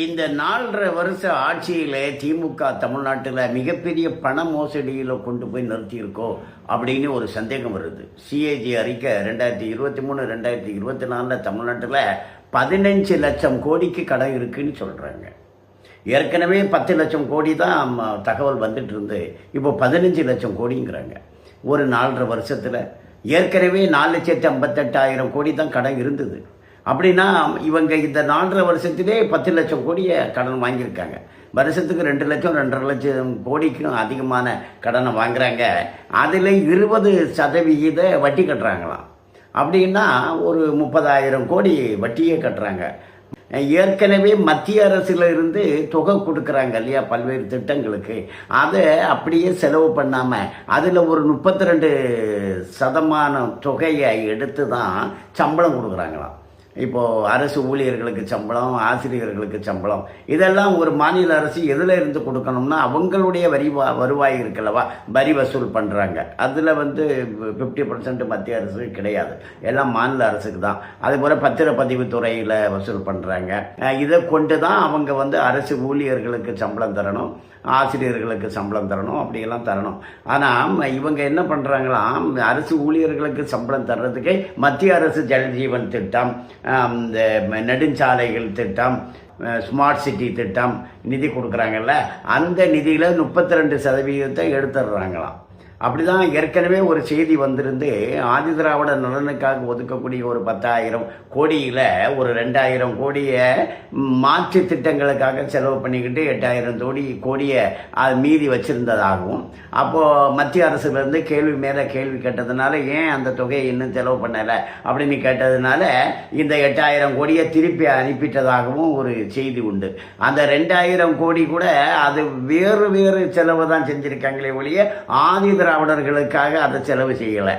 இந்த நாலரை வருஷ ஆட்சியில் திமுக தமிழ்நாட்டில் மிகப்பெரிய பண மோசடியில் கொண்டு போய் நிறுத்தியிருக்கோ அப்படின்னு ஒரு சந்தேகம் வருது. சிஏஜி அறிக்கை ரெண்டாயிரத்தி இருபத்தி மூணு ரெண்டாயிரத்தி இருபத்தி நாலில் தமிழ்நாட்டில் பதினஞ்சு லட்சம் கோடிக்கு கடன் இருக்குன்னு சொல்கிறாங்க ஏற்கனவே பத்து லட்சம் கோடி தான் தகவல் வந்துட்டு இருந்து இப்போ பதினஞ்சு லட்சம் கோடிங்கிறாங்க. ஒரு நாலரை வருஷத்தில் ஏற்கனவே நாலு லட்சத்தி ஐம்பத்தெட்டாயிரம் கோடி தான் கடன் இருந்தது. அப்படின்னா இவங்க இந்த நாலரை வருஷத்திலே பத்து லட்சம் கோடியை கடன் வாங்கியிருக்காங்க. வருஷத்துக்கு ரெண்டு லட்சம் ரெண்டரை லட்சம் கோடிக்கும் அதிகமான கடனை வாங்குறாங்க. அதில் இருபது சதவிகித வட்டி கட்டுறாங்களாம். அப்படின்னா ஒரு முப்பதாயிரம் கோடி வட்டியே கட்டுறாங்க. ஏற்கனவே மத்திய அரசில் இருந்து தொகை கொடுக்குறாங்க இல்லையா பல்வேறு திட்டங்களுக்கு. அதை அப்படியே செலவு பண்ணாமல் அதில் ஒரு முப்பத்தி ரெண்டு சதமானம் தொகையை எடுத்து தான் சம்பளம் கொடுக்குறாங்களாம். இப்போது அரசு ஊழியர்களுக்கு சம்பளம் ஆசிரியர்களுக்கு சம்பளம் இதெல்லாம் ஒரு மாநில அரசு எதில் இருந்து கொடுக்கணும்னா அவங்களுடைய வரி வா- வருவாய் இருக்கலவா வரி வசூல் பண்ணுறாங்க அதில் வந்து ஃபிஃப்டி பர்சன்ட் மத்திய அரசு கிடையாது. எல்லாம் மாநில அரசுக்கு தான். அதுபோல் பத்திரப்பதிவு துறையில் வசூல் பண்ணுறாங்க இதை கொண்டு தான் அவங்க வந்து அரசு ஊழியர்களுக்கு சம்பளம் தரணும் ஆசிரியர்களுக்கு சம்பளம் தரணும் அப்படியெல்லாம் தரணும். ஆனால் இவங்க என்ன பண்ணுறாங்களாம் அரசு ஊழியர்களுக்கு சம்பளம் தர்றதுக்கே மத்திய அரசு ஜல்ஜீவன் திட்டம் இந்த நெடுஞ்சாலைகள் திட்டம் ஸ்மார்ட் சிட்டி திட்டம் நிதி கொடுக்குறாங்கல்ல அந்த நிதியில் முப்பத்தி ரெண்டு சதவீதத்தை எடுத்துடுறாங்களாம். அப்படிதான் ஏற்கனவே ஒரு செய்தி வந்திருந்து ஆதிதிராவிட நலனுக்காக ஒதுக்கக்கூடிய ஒரு பத்தாயிரம் கோடியில் ஒரு ரெண்டாயிரம் கோடியை மாற்று திட்டங்களுக்காக செலவு பண்ணிக்கிட்டு எட்டாயிரம் கோடி கோடியை அது மீதி வச்சிருந்ததாகவும் அப்போது மத்திய அரசுலேருந்து கேள்வி மேலே கேள்வி கேட்டதுனால ஏன் அந்த தொகையை இன்னும் செலவு பண்ணலை அப்படின்னு கேட்டதுனால இந்த எட்டாயிரம் கோடியை திருப்பி அனுப்பிட்டதாகவும் ஒரு செய்தி உண்டு. அந்த ரெண்டாயிரம் கோடி கூட அது வேறு வேறு செலவு தான் செஞ்சுருக்காங்களே ஒழிய ஆதி திராவிடர்களுக்காக அதை செலவு செய்யலை.